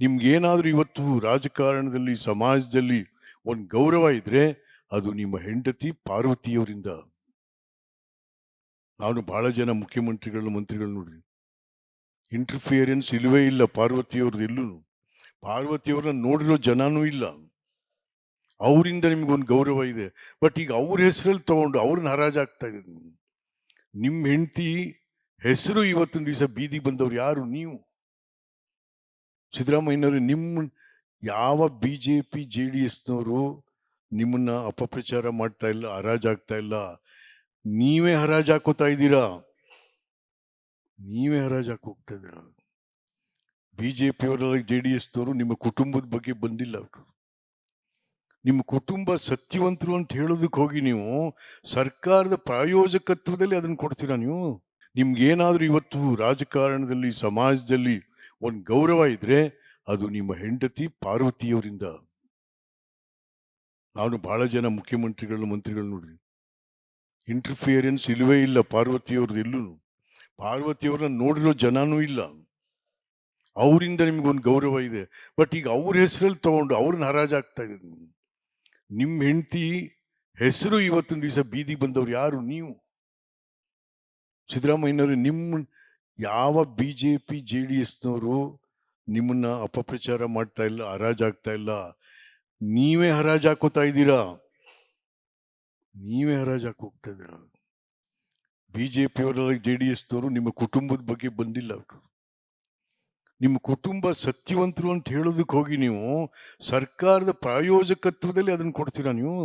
ನಿಮ್ಗೇನಾದ್ರೂ ಇವತ್ತು ರಾಜಕಾರಣದಲ್ಲಿ, ಸಮಾಜದಲ್ಲಿ ಒಂದು ಗೌರವ ಇದ್ರೆ ಅದು ನಿಮ್ಮ ಹೆಂಡತಿ ಪಾರ್ವತಿಯವರಿಂದ. ನಾನು ಬಹಳ ಜನ ಮುಖ್ಯಮಂತ್ರಿಗಳು, ಮಂತ್ರಿಗಳು ನೋಡಿ ಇಂಟರ್ಫಿಯರೆನ್ಸ್ ಇಲ್ಲವೇ ಇಲ್ಲ ಪಾರ್ವತಿಯವ್ರದ್ದು ಎಲ್ಲೂ ಪಾರ್ವತಿಯವ್ರನ್ನ ನೋಡಿರೋ ಜನನೂ ಇಲ್ಲ. ಅವರಿಂದ ನಿಮ್ಗೊಂದು ಗೌರವ ಇದೆ. ಬಟ್ ಈಗ ಅವ್ರ ಹೆಸರಲ್ಲಿ ತಗೊಂಡು ಅವ್ರನ್ನ ಹರಾಜಾಗ್ತಾ ಇದ್ದೀರಿ ನಿಮ್ಮ ಹೆಂಡತಿ ಹೆಸರು ಇವತ್ತಿನ ದಿವಸ ಬೀದಿ ಬಂದವ್ರು ಯಾರು? ನೀವು. ಸಿದ್ದರಾಮಯ್ಯನವರು ನಿಮ್ಮ ಯಾವ B J P J D ಎಸ್ನವರು ನಿಮ್ಮನ್ನ ಅಪಪ್ರಚಾರ ಮಾಡ್ತಾ ಇಲ್ಲ ಹರಾಜಾಗ್ತಾ ಇಲ್ಲ, ನೀವೇ ಹರಾಜ್ ಹಾಕೋತಾ ಇದ್ದೀರಾ? ನೀವೇ ಹರಾಜ್ ಹಾಕಿ ಹೋಗ್ತಾ ಇದ್ದೀರಾ? ಬಿ ಜೆ ಪಿಯವರೆಲ್ಲ ಜೆ ಡಿ ಎಸ್ನವರು ನಿಮ್ಮ ಕುಟುಂಬದ ಬಗ್ಗೆ ಬಂದಿಲ್ಲ ಅವರು. ನಿಮ್ಮ ಕುಟುಂಬ ಸತ್ಯವಂತರು ಅಂತ ಹೇಳೋದಕ್ಕೆ ಹೋಗಿ ನೀವು ಸರ್ಕಾರದ ಪ್ರಾಯೋಜಕತ್ವದಲ್ಲಿ ಅದನ್ನು ಕೊಡ್ತೀರಾ ನೀವು? ನಿಮ್ಗೇನಾದ್ರೂ ಇವತ್ತು ರಾಜಕಾರಣದಲ್ಲಿ, ಸಮಾಜದಲ್ಲಿ ಒಂದು ಗೌರವ ಇದ್ದರೆ ಅದು ನಿಮ್ಮ ಹೆಂಡತಿ ಪಾರ್ವತಿಯವರಿಂದ. ನಾನು ಬಹಳ ಜನ ಮುಖ್ಯಮಂತ್ರಿಗಳು ಮಂತ್ರಿಗಳು ನೋಡಿ ಇಂಟರ್ಫಿಯರೆನ್ಸ್ ಇಲ್ಲವೇ ಇಲ್ಲ ಪಾರ್ವತಿಯವ್ರದ್ದು ಎಲ್ಲೂ ಪಾರ್ವತಿಯವ್ರನ್ನ ನೋಡಿರೋ ಜನನೂ ಇಲ್ಲ. ಅವರಿಂದ ನಿಮ್ಗೊಂದು ಗೌರವ ಇದೆ. ಬಟ್ ಈಗ ಅವ್ರ ಹೆಸರಲ್ಲಿ ತಗೊಂಡು ಅವ್ರನ್ನ ಹರಾಜಾಗ್ತಾ ಇದ್ದೀರಿ. ನಿಮ್ಮ ಹೆಂಡತಿ ಹೆಸರು ಇವತ್ತಿನ ದಿವಸ ಬೀದಿ ಬಂದವ್ರು ಯಾರು? ನೀವು. ಸಿದ್ದರಾಮಯ್ಯನವರು ನಿಮ್ಮ ಯಾವ B J P J D ಎಸ್ನವರು ನಿಮ್ಮನ್ನ ಅಪಪ್ರಚಾರ ಮಾಡ್ತಾ ಇಲ್ಲ ಹರಾಜಾಗ್ತಾ ಇಲ್ಲ, ನೀವೇ ಹರಾಜ್ ಹಾಕೋತಾ ಇದ್ದೀರಾ? ನೀವೇ ಹರಾಜ್ ಹಾಕೋಗ್ತಾ ಇದ್ದೀರಾ? ಬಿ ಜೆ ಪಿಯವರೆಲ್ಲ ಜೆ ಡಿ ಎಸ್ನವರು ನಿಮ್ಮ ಕುಟುಂಬದ ಬಗ್ಗೆ ಬಂದಿಲ್ಲ ಅವರು. ನಿಮ್ಮ ಕುಟುಂಬ ಸತ್ಯವಂತರು ಅಂತ ಹೇಳೋದಕ್ಕೆ ಹೋಗಿ ನೀವು ಸರ್ಕಾರದ ಪ್ರಾಯೋಜಕತ್ವದಲ್ಲಿ ಅದನ್ನು ಕೊಡ್ತೀರಾ ನೀವು?